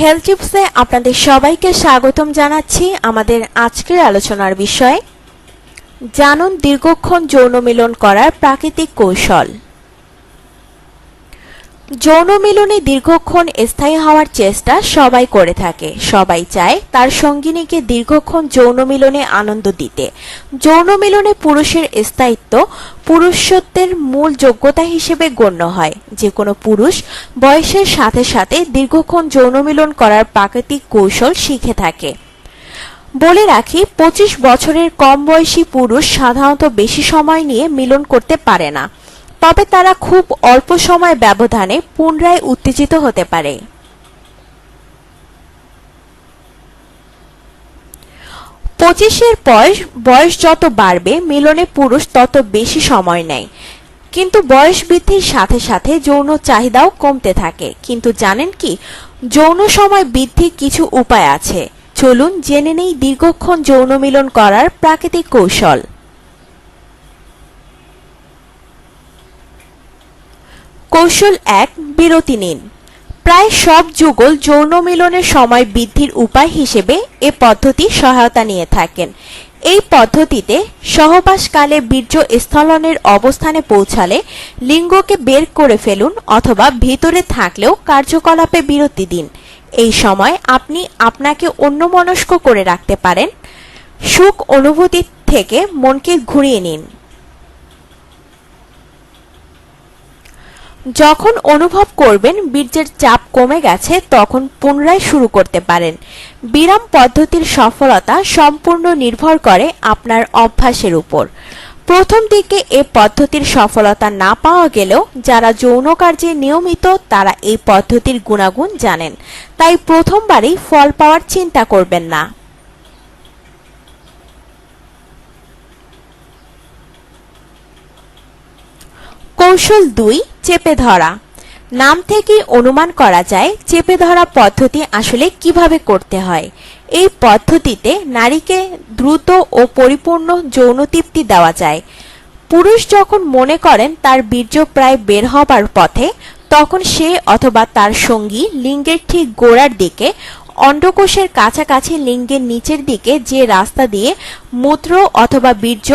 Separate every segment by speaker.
Speaker 1: Health টিপসে আপনাদের সবাইকে স্বাগতম জানাচ্ছি আমাদের আজকের আলোচনার বিষয়। জানুন দীর্ঘক্ষণ যৌন মিলন করার প্রাকৃতিক কৌশল। যৌন মিলনে দীর্ঘক্ষণ স্থায়ী হওয়ার চেষ্টা সবাই করে থাকে। সবাই চায় তার সঙ্গিনীকে দীর্ঘক্ষণ যৌন মিলনে আনন্দ দিতে। যৌন মিলনে পুরুষের স্থায়িত্ব পুরুষত্বের মূল যোগ্যতা হিসেবে গণ্য হয়। যে কোনো পুরুষ বয়সের সাথে সাথে দীর্ঘক্ষণ যৌন মিলন করার প্রাকৃতিক কৌশল শিখে থাকে। বলে রাখি, পঁচিশ বছরের কম বয়সী পুরুষ সাধারণত বেশি সময় নিয়ে মিলন করতে পারে না। তবে তারা খুব অল্প সময় ব্যবধানে পুনরায় উত্তেজিত হতে পারে। পঁচিশের বয়স বয়স যত বাড়বে, মিলনে পুরুষ তত বেশি সময় নেয়। কিন্তু বয়স বৃদ্ধির সাথে সাথে যৌন চাহিদাও কমতে থাকে। কিন্তু জানেন কি, যৌন সময় বৃদ্ধির কিছু উপায় আছে। চলুন জেনে নেই দীর্ঘক্ষণ যৌন মিলন করার প্রাকৃতিক কৌশল। কৌশল এক, বিরতি নিন। প্রায় সব যুগল যৌন মিলনের সময় বৃদ্ধির উপায় হিসেবে এ পদ্ধতি সহায়তা নিয়ে থাকেন। এই পদ্ধতিতে সহবাসকালে বীর্য স্থলনের অবস্থানে পৌঁছালে লিঙ্গকে বের করে ফেলুন অথবা ভিতরে থাকলেও কার্যকলাপে বিরতি দিন। এই সময় আপনি আপনাকে অন্যমনস্ক করে রাখতে পারেন। সুখ অনুভূতি থেকে মনকে ঘুরিয়ে নিন। যখন অনুভব করবেন বীর্যের চাপ কমে গেছে, তখন পুনরায় শুরু করতে পারেন। বিরাম পদ্ধতির সফলতা সম্পূর্ণ নির্ভর করে আপনার অভ্যাসের উপর। প্রথম দিকে এ পদ্ধতির সফলতা না পাওয়া গেলেও যারা যৌন কার্যে নিয়মিত, তারা এই পদ্ধতির গুণাগুণ জানেন। তাই প্রথমবারই ফল পাওয়ার চিন্তা করবেন না। কৌশল দুই চেপে ধরা। নাম থেকে অনুমান করা যায় চেপে ধরা পদ্ধতি আসলে কীভাবে করতে হয়। এই পদ্ধতিতে নারীকে দ্রুত ও পরিপূর্ণ যৌন তৃপ্তি দেওয়া যায়। পুরুষ যখন মনে করেন তার বীর্য প্রায় বের হবার পথে, তখন সে অথবা তার সঙ্গী লিঙ্গের ঠিক গোড়ার দিকে অন্ডকোষের কাছাকাছি লিঙ্গের নিচের দিকে যে রাস্তা দিয়ে মূত্র অথবা বীর্য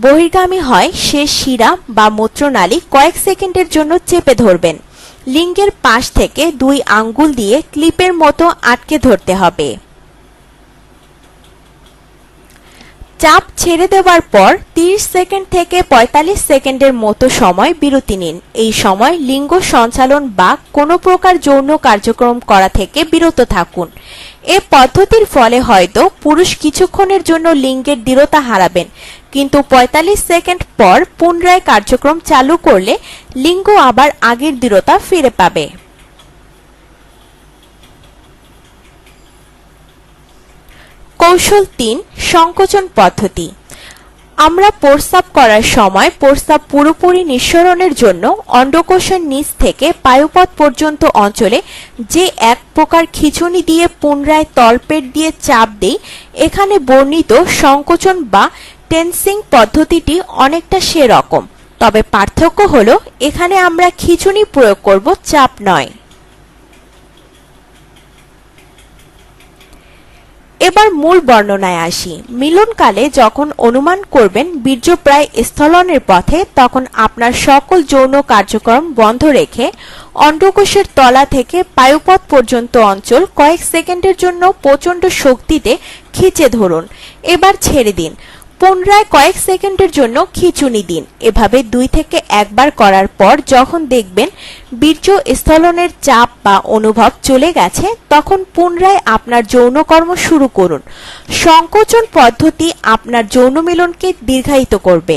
Speaker 1: বহির্গামী হয়, সে শিরা বা মূত্রনালী কয়েক সেকেন্ডের জন্য চেপে ধরবেন। লিঙ্গের পাশ থেকে দুই আঙ্গুল দিয়ে ক্লিপের মতো আটকে ধরতে হবে। চাপ ছেড়ে দেওয়ার পর 30 সেকেন্ড থেকে 45 সেকেন্ডের মতো সময় বিরতি নিন। এই সময় লিঙ্গ সঞ্চালন বা কোনো প্রকার যৌন কার্যক্রম করা থেকে বিরত থাকুন। এ পদ্ধতির ফলে হয়তো পুরুষ কিছুক্ষণের জন্য লিঙ্গের দৃঢ়তা হারাবেন, কিন্তু 45 সেকেন্ড পর পুনরায় কার্যক্রম চালু করলে লিঙ্গ আবার আগের দৃঢ়তা ফিরে পাবে। কৌশল তিন, সংকোচন পদ্ধতি। আমরা প্রস্রাব করার সময় প্রস্রাব পুরোপুরি নিঃসরণের জন্য অন্ডকোষের নিচ থেকে পায়ুপথ পর্যন্ত অঞ্চলে যে এক প্রকার খিচুনি দিয়ে পুনরায় তলপেট দিয়ে চাপ দেই, এখানে বর্ণিত সংকোচন বা টেন্সিং পদ্ধতিটি অনেকটা সেরকম। তবে পার্থক্য হলো, এখানে আমরা খিচুনি প্রয়োগ করব চাপ নয়। এবার মূল বর্ণনায় আসি। মিলনকালে যখন অনুমান করবেন বীর্য প্রায় স্থলনের পথে, তখন আপনার সকল যৌন কার্যক্রম বন্ধ রেখে অন্ডকোষের তলা থেকে পায়ুপথ পর্যন্ত অঞ্চল কয়েক সেকেন্ডের জন্য প্রচণ্ড শক্তিতে খিচে ধরুন। এবার ছেড়ে দিন। পুনরায় কয়েক সেকেন্ডের জন্য খিচুনি দিন। এভাবে দুই থেকে একবার করার পর যখন দেখবেন বীর্য স্থলনের চাপ বা অনুভব চলে গেছে, তখন পুনরায় আপনার যৌনকর্ম শুরু করুন। সংকোচন পদ্ধতি আপনার যৌন মিলনকে দীর্ঘায়িত করবে।